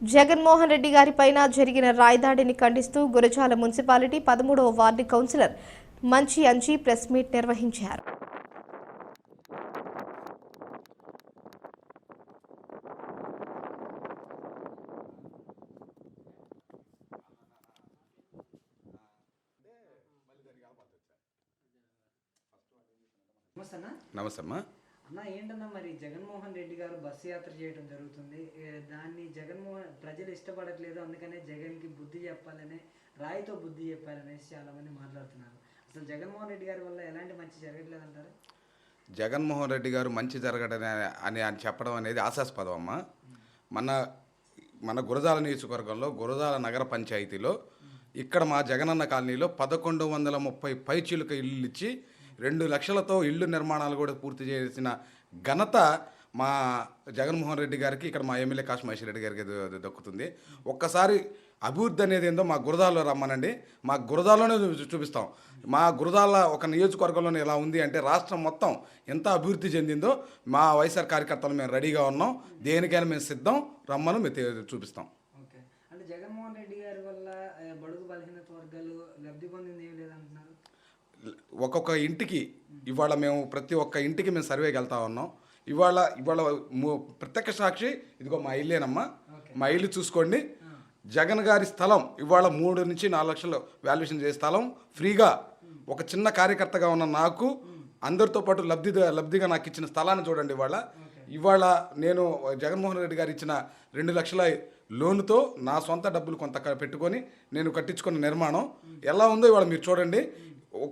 జగన్మోహన్ రెడ్డి గారిపైన జరిగిన రాయదాడిని ఖండిస్తూ గురజాల మున్సిపాలిటీ పదమూడవ వార్డు కౌన్సిలర్ మంచి అంచి ప్రెస్ మీట్ నిర్వహించారు. నమస్తే నమస్తే అమ్మా అన్న ఏంటన్నా మరి జగన్మోహన్ రెడ్డి గారు బస్సు యాత్ర చేయడం జరుగుతుంది. దాన్ని జగన్మోహన్ ప్రజలు ఇష్టపడట్లేదు అందుకనే జగన్కి బుద్ధి చెప్పాలని రాయితో బుద్ధి చెప్పాలనేసి చాలా మంది మాట్లాడుతున్నారు. అసలు జగన్మోహన్ రెడ్డి గారి వల్ల ఎలాంటి మంచి జరగట్లేదు అంటారు జగన్మోహన్ రెడ్డి గారు మంచి జరగడం అని అని చెప్పడం అనేది ఆశాస్పదం అమ్మ. మన మన గురజాల నియోజకవర్గంలో గురజాల నగర పంచాయతీలో ఇక్కడ మా జగనన్న కాలనీలో పదకొండు వందల ముప్పై పైచీలకు ఇల్లు ఇచ్చి రెండు లక్షలతో ఇళ్ళు నిర్మాణాలు కూడా పూర్తి చేసిన ఘనత మా జగన్మోహన్ రెడ్డి గారికి ఇక్కడ మా ఎమ్మెల్యే కాశీ రెడ్డి గారికి దక్కుతుంది. ఒక్కసారి అభివృద్ధి అనేది ఏందో మా గురదాల్లో రమ్మనండి. మా గురదాల్లోనే చూపిస్తాం. మా గురదాల ఒక నియోజకవర్గంలోనే ఎలా ఉంది అంటే రాష్ట్రం మొత్తం ఎంత అభివృద్ధి చెందిందో మా వైఎస్ఆర్ కార్యకర్తలు మేము రెడీగా ఉన్నాం. దేనికైనా మేము సిద్ధం. రమ్మను మేము చూపిస్తాం. అంటే జగన్మోహన్ రెడ్డి గారి వల్ల బడుగు బలహీనత వర్గాలు లబ్ధి పొందింది ఒక్కొక్క ఇంటికి ఇవాళ మేము ప్రతి ఒక్క ఇంటికి మేము సర్వేకి వెళ్తా ఉన్నాం. ఇవాళ ఇవాళ ప్రత్యక్ష సాక్షి ఇదిగో మా ఇల్లేనమ్మా. మా ఇల్లు చూసుకోండి. జగన్ గారి స్థలం ఇవాళ మూడు నుంచి నాలుగు లక్షలు వాల్యుయేషన్ చేసే స్థలం ఫ్రీగా ఒక చిన్న కార్యకర్తగా ఉన్న నాకు అందరితో పాటు లబ్ధి లబ్ధిగా నాకు ఇచ్చిన స్థలాన్ని చూడండి ఇవాళ. ఇవాళ నేను జగన్మోహన్ రెడ్డి గారు ఇచ్చిన రెండు లక్షల లోనుతో నా సొంత డబ్బులు కొంత పెట్టుకొని నేను కట్టించుకున్న నిర్మాణం ఎలా ఉందో ఇవాళ మీరు చూడండి.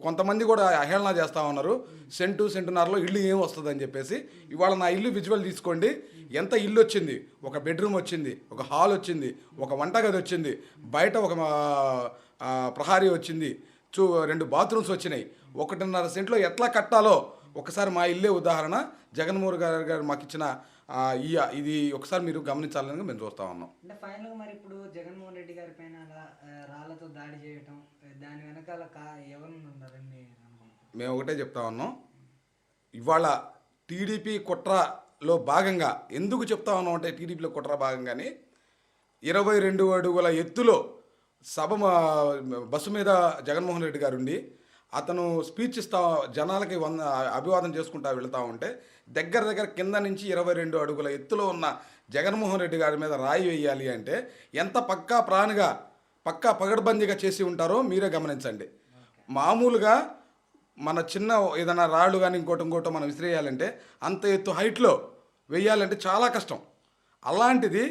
కొంతమంది కూడా అహేళన చేస్తూ ఉన్నారు. సెంటు సెంటున్నరలో ఇల్లు ఏం వస్తుంది అని చెప్పేసి ఇవాళ నా ఇల్లు విజువల్ తీసుకోండి. ఎంత ఇల్లు వచ్చింది? ఒక బెడ్రూమ్ వచ్చింది ఒక హాల్ వచ్చింది ఒక వంటగది వచ్చింది బయట ఒక ప్రహారీ వచ్చింది చూ రెండు బాత్రూమ్స్ వచ్చినాయి. ఒకటిన్నర సెంట్లో ఎట్లా కట్టాలో? ఒకసారి మా ఇల్లే ఉదాహరణ. జగన్మోహన్ గారు గారు మాకు ఇచ్చిన ఈ ఇది ఒకసారి మీరు గమనించాలని మేము చూస్తూ ఉన్నాం. అంటే ఫైనల్గా మరి ఇప్పుడు జగన్మోహన్ రెడ్డి గారి పైన అలా రాళ్ళతో దాడి చేయటం దాని వెనకాల కా ఎవరు ఉన్నారని అనుకుంటున్నారు మేము ఒకటే చెప్తా ఉన్నాం. ఇవాళ టీడీపీ కుట్రలో భాగంగా ఎందుకు చెప్తా ఉన్నాం అంటే టీడీపీలో కుట్ర భాగంగానే ఇరవై రెండు అడుగుల ఎత్తులో సభ బస్సు మీద జగన్మోహన్ రెడ్డి గారు ఉండి అతను స్పీచ్ ఇస్తా జనాలకి వంద అభివాదం చేసుకుంటా వెళుతూ ఉంటే దగ్గర దగ్గర కింద నుంచి ఇరవై రెండు అడుగుల ఎత్తులో ఉన్న జగన్మోహన్ రెడ్డి గారి మీద రాయి వేయాలి అంటే ఎంత పక్కా ప్రాణిగా పక్కా పగడ్బందీగా చేసి ఉంటారో మీరే గమనించండి. మామూలుగా మన చిన్న ఏదైనా రాళ్ళు కానీ ఇంకోటి ఇంకోటో మనం విసిరేయాలంటే అంత ఎత్తు హైట్లో వేయాలంటే చాలా కష్టం. అలాంటిది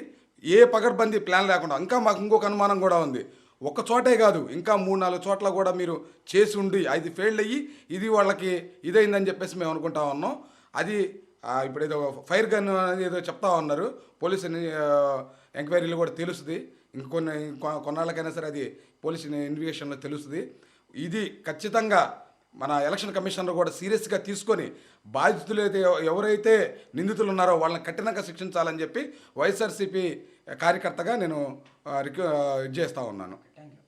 ఏ పగడ్బందీ ప్లాన్ లేకుండా ఇంకా మాకు ఇంకొక అనుమానం కూడా ఉంది. ఒక చోటే కాదు ఇంకా మూడు నాలుగు చోట్ల కూడా మీరు చేసి ఉండి అది ఫెయిల్డ్ అయ్యి ఇది వాళ్ళకి ఇదైందని చెప్పేసి మేము అనుకుంటా ఉన్నాం. అది ఇప్పుడు ఏదో ఫైర్ గన్ అనేది ఏదో చెప్తా ఉన్నారు. పోలీస్ ఎంక్వైరీలో కూడా తెలుస్తుంది. ఇంకొన్ని కొన్నాళ్ళకైనా సరే అది పోలీస్ ఇన్వెస్టిగేషన్లో తెలుస్తుంది. ఇది ఖచ్చితంగా మన ఎలక్షన్ కమిషనర్ కూడా సీరియస్గా తీసుకొని బాధితులు అయితే ఎవరైతే నిందితులు ఉన్నారో వాళ్ళని కఠినంగా శిక్షించాలని చెప్పి వైఎస్ఆర్సీపీ కార్యకర్తగా నేను రిక్వె ఇది చేస్తూ ఉన్నాను. Thank you